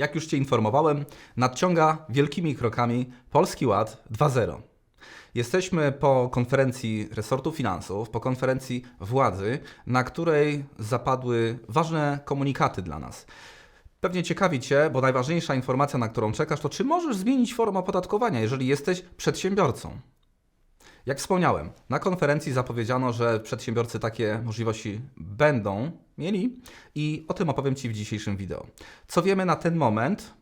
Jak już Cię informowałem, nadciąga wielkimi krokami Polski Ład 2.0. Jesteśmy po konferencji resortu finansów, po konferencji władzy, na której zapadły ważne komunikaty dla nas. Pewnie ciekawi Cię, bo najważniejsza informacja, na którą czekasz, to czy możesz zmienić formę opodatkowania, jeżeli jesteś przedsiębiorcą. Jak wspomniałem, na konferencji zapowiedziano, że przedsiębiorcy takie możliwości będą mieli i o tym opowiem Ci w dzisiejszym wideo. Co wiemy na ten moment?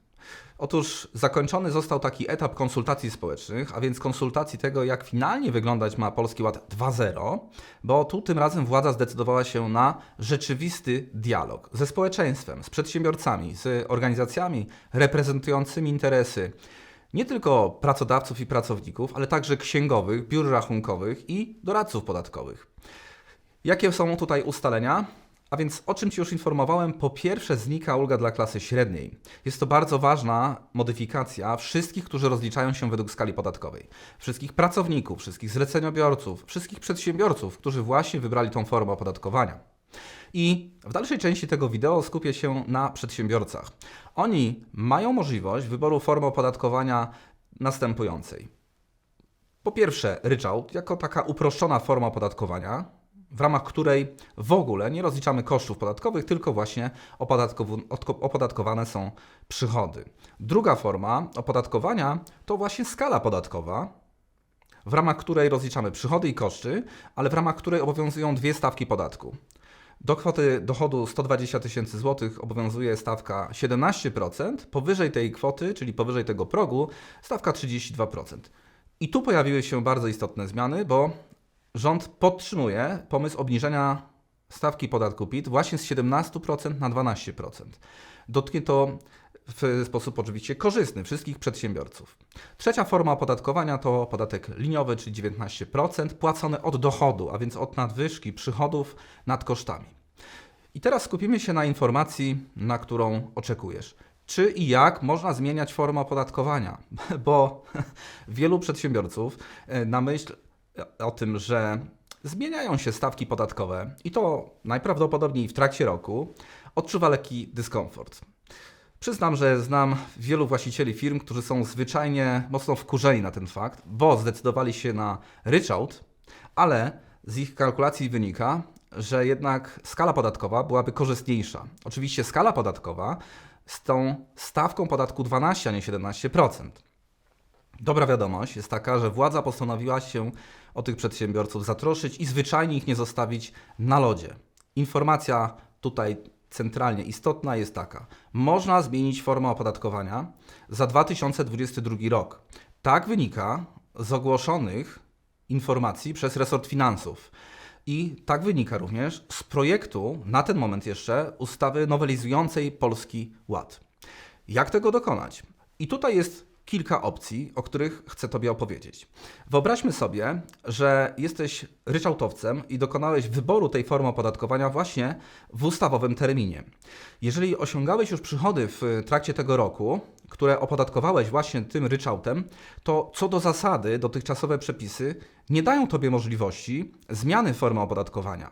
Otóż zakończony został taki etap konsultacji społecznych, a więc konsultacji tego, jak finalnie wyglądać ma Polski Ład 2.0, bo tu tym razem władza zdecydowała się na rzeczywisty dialog ze społeczeństwem, z przedsiębiorcami, z organizacjami reprezentującymi interesy nie tylko pracodawców i pracowników, ale także księgowych, biur rachunkowych i doradców podatkowych. Jakie są tutaj ustalenia? A więc o czym Ci już informowałem, po pierwsze znika ulga dla klasy średniej. Jest to bardzo ważna modyfikacja wszystkich, którzy rozliczają się według skali podatkowej. Wszystkich pracowników, wszystkich zleceniobiorców, wszystkich przedsiębiorców, którzy właśnie wybrali tą formę opodatkowania. I w dalszej części tego wideo skupię się na przedsiębiorcach. Oni mają możliwość wyboru formy opodatkowania następującej. Po pierwsze, ryczałt jako taka uproszczona forma opodatkowania, w ramach której w ogóle nie rozliczamy kosztów podatkowych, tylko właśnie opodatkowane są przychody. Druga forma opodatkowania to właśnie skala podatkowa, w ramach której rozliczamy przychody i koszty, ale w ramach której obowiązują dwie stawki podatku. Do kwoty dochodu 120 tysięcy złotych obowiązuje stawka 17%, powyżej tej kwoty, czyli powyżej tego progu, stawka 32%. I tu pojawiły się bardzo istotne zmiany, bo rząd podtrzymuje pomysł obniżenia stawki podatku PIT właśnie z 17% na 12%. Dotknie to w sposób oczywiście korzystny wszystkich przedsiębiorców. Trzecia forma opodatkowania to podatek liniowy, czyli 19%, płacony od dochodu, a więc od nadwyżki przychodów nad kosztami. I teraz skupimy się na informacji, na którą oczekujesz. Czy i jak można zmieniać formę opodatkowania? Bo wielu przedsiębiorców e, na myśl o tym, że zmieniają się stawki podatkowe i to najprawdopodobniej w trakcie roku, odczuwa lekki dyskomfort. Przyznam, że znam wielu właścicieli firm, którzy są zwyczajnie mocno wkurzeni na ten fakt, bo zdecydowali się na ryczałt, ale z ich kalkulacji wynika, że jednak skala podatkowa byłaby korzystniejsza. Oczywiście skala podatkowa z tą stawką podatku 12, a nie 17%. Dobra wiadomość jest taka, że władza postanowiła się o tych przedsiębiorców zatroszczyć i zwyczajnie ich nie zostawić na lodzie. Informacja tutaj centralnie istotna jest taka: można zmienić formę opodatkowania za 2022 rok. Tak wynika z ogłoszonych informacji przez resort finansów. I tak wynika również z projektu, na ten moment jeszcze, ustawy nowelizującej Polski Ład. Jak tego dokonać? I tutaj jest kilka opcji, o których chcę Tobie opowiedzieć. Wyobraźmy sobie, że jesteś ryczałtowcem i dokonałeś wyboru tej formy opodatkowania właśnie w ustawowym terminie. Jeżeli osiągałeś już przychody w trakcie tego roku, które opodatkowałeś właśnie tym ryczałtem, to co do zasady dotychczasowe przepisy nie dają Tobie możliwości zmiany formy opodatkowania.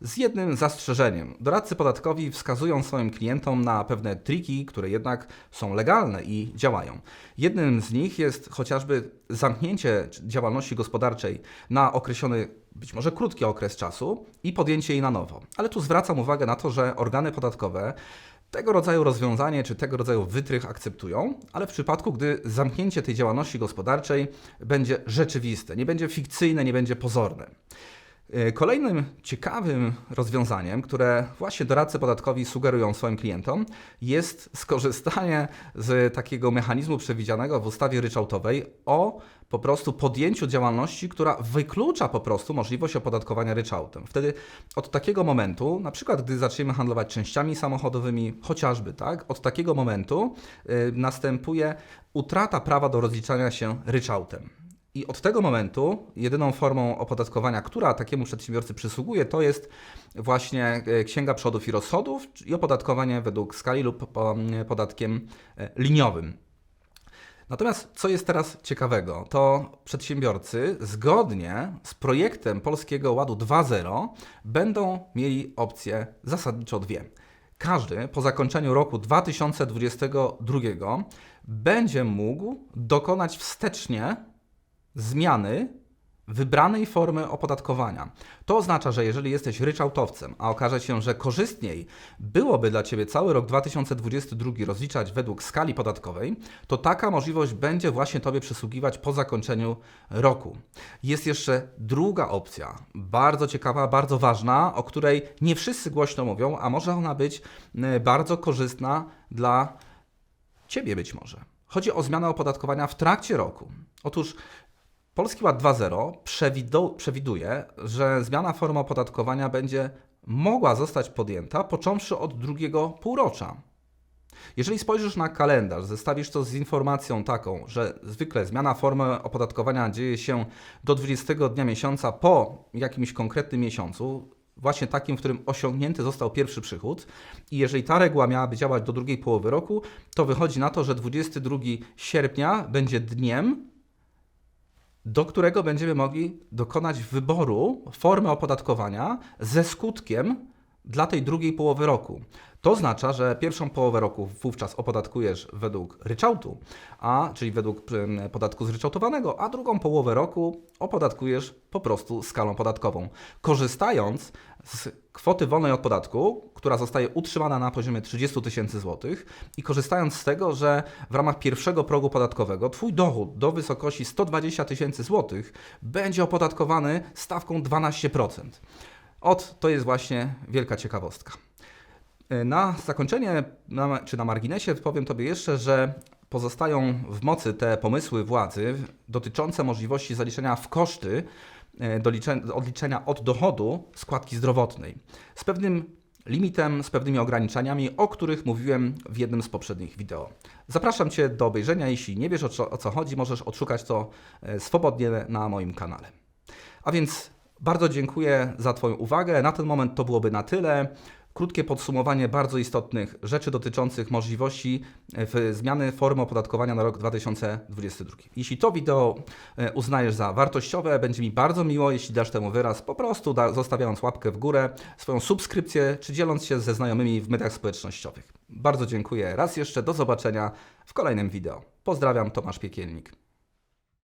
Z jednym zastrzeżeniem. Doradcy podatkowi wskazują swoim klientom na pewne triki, które jednak są legalne i działają. Jednym z nich jest chociażby zamknięcie działalności gospodarczej na określony, być może krótki okres czasu i podjęcie jej na nowo. Ale tu zwracam uwagę na to, że organy podatkowe tego rodzaju rozwiązanie czy tego rodzaju wytrych akceptują, ale w przypadku, gdy zamknięcie tej działalności gospodarczej będzie rzeczywiste, nie będzie fikcyjne, nie będzie pozorne. E, Kolejnym ciekawym rozwiązaniem, które właśnie doradcy podatkowi sugerują swoim klientom, jest skorzystanie z takiego mechanizmu przewidzianego w ustawie ryczałtowej o po prostu podjęciu działalności, która wyklucza po prostu możliwość opodatkowania ryczałtem. Wtedy od takiego momentu, na przykład gdy zaczniemy handlować częściami samochodowymi, chociażby tak, od takiego momentu y, następuje utrata prawa do rozliczania się ryczałtem. I od tego momentu jedyną formą opodatkowania, która takiemu przedsiębiorcy przysługuje, to jest właśnie e, księga przychodów i rozchodów i opodatkowanie według skali lub po- podatkiem e, liniowym. Natomiast co jest teraz ciekawego, to przedsiębiorcy zgodnie z projektem Polskiego Ładu 2.0 będą mieli opcje zasadniczo dwie. każdy po zakończeniu roku 2022 będzie mógł dokonać wstecznie zmiany wybranej formy opodatkowania. To oznacza, że jeżeli jesteś ryczałtowcem, a okaże się, że korzystniej byłoby dla Ciebie cały rok 2022 rozliczać według skali podatkowej, to taka możliwość będzie właśnie Tobie przysługiwać po zakończeniu roku. Jest jeszcze druga opcja, bardzo ciekawa, bardzo ważna, o której nie wszyscy głośno mówią, a może ona być e, bardzo korzystna dla Ciebie być może. Chodzi o zmianę opodatkowania w trakcie roku. Otóż Polski Ład 2.0 przewidu- przewiduje, że zmiana formy opodatkowania będzie mogła zostać podjęta począwszy od drugiego półrocza. Jeżeli spojrzysz na kalendarz, zestawisz to z informacją taką, że zwykle zmiana formy opodatkowania dzieje się do 20 dnia miesiąca po jakimś konkretnym miesiącu, właśnie takim, w którym osiągnięty został pierwszy przychód, i jeżeli ta reguła miałaby działać do drugiej połowy roku, to wychodzi na to, że 22 sierpnia będzie dniem, do którego będziemy mogli dokonać wyboru formy opodatkowania ze skutkiem dla tej drugiej połowy roku. To oznacza, że pierwszą połowę roku wówczas opodatkujesz według ryczałtu, a czyli według podatku zryczałtowanego, a drugą połowę roku opodatkujesz po prostu skalą podatkową, korzystając z kwoty wolnej od podatku, która zostaje utrzymana na poziomie 30 tysięcy złotych i korzystając z tego, że w ramach pierwszego progu podatkowego Twój dochód do wysokości 120 tysięcy złotych będzie opodatkowany stawką 12%. Ot, to jest właśnie wielka ciekawostka. Na zakończenie, na, czy na marginesie powiem Tobie jeszcze, że pozostają w mocy te pomysły władzy dotyczące możliwości zaliczenia w koszty e, odliczenia od dochodu składki zdrowotnej. Z pewnym limitem, z pewnymi ograniczeniami, o których mówiłem w jednym z poprzednich wideo. Zapraszam Cię do obejrzenia. Jeśli nie wiesz o co, o co chodzi, możesz odszukać to e, swobodnie na moim kanale. A więc bardzo dziękuję za Twoją uwagę. Na ten moment to byłoby na tyle. Krótkie podsumowanie bardzo istotnych rzeczy dotyczących możliwości e, zmiany formy opodatkowania na rok 2022. Jeśli to wideo e, uznajesz za wartościowe, będzie mi bardzo miło, jeśli dasz temu wyraz, po prostu da, zostawiając łapkę w górę, swoją subskrypcję, czy dzieląc się ze znajomymi w mediach społecznościowych. Bardzo dziękuję raz jeszcze, do zobaczenia w kolejnym wideo. Pozdrawiam, Tomasz Piekielnik.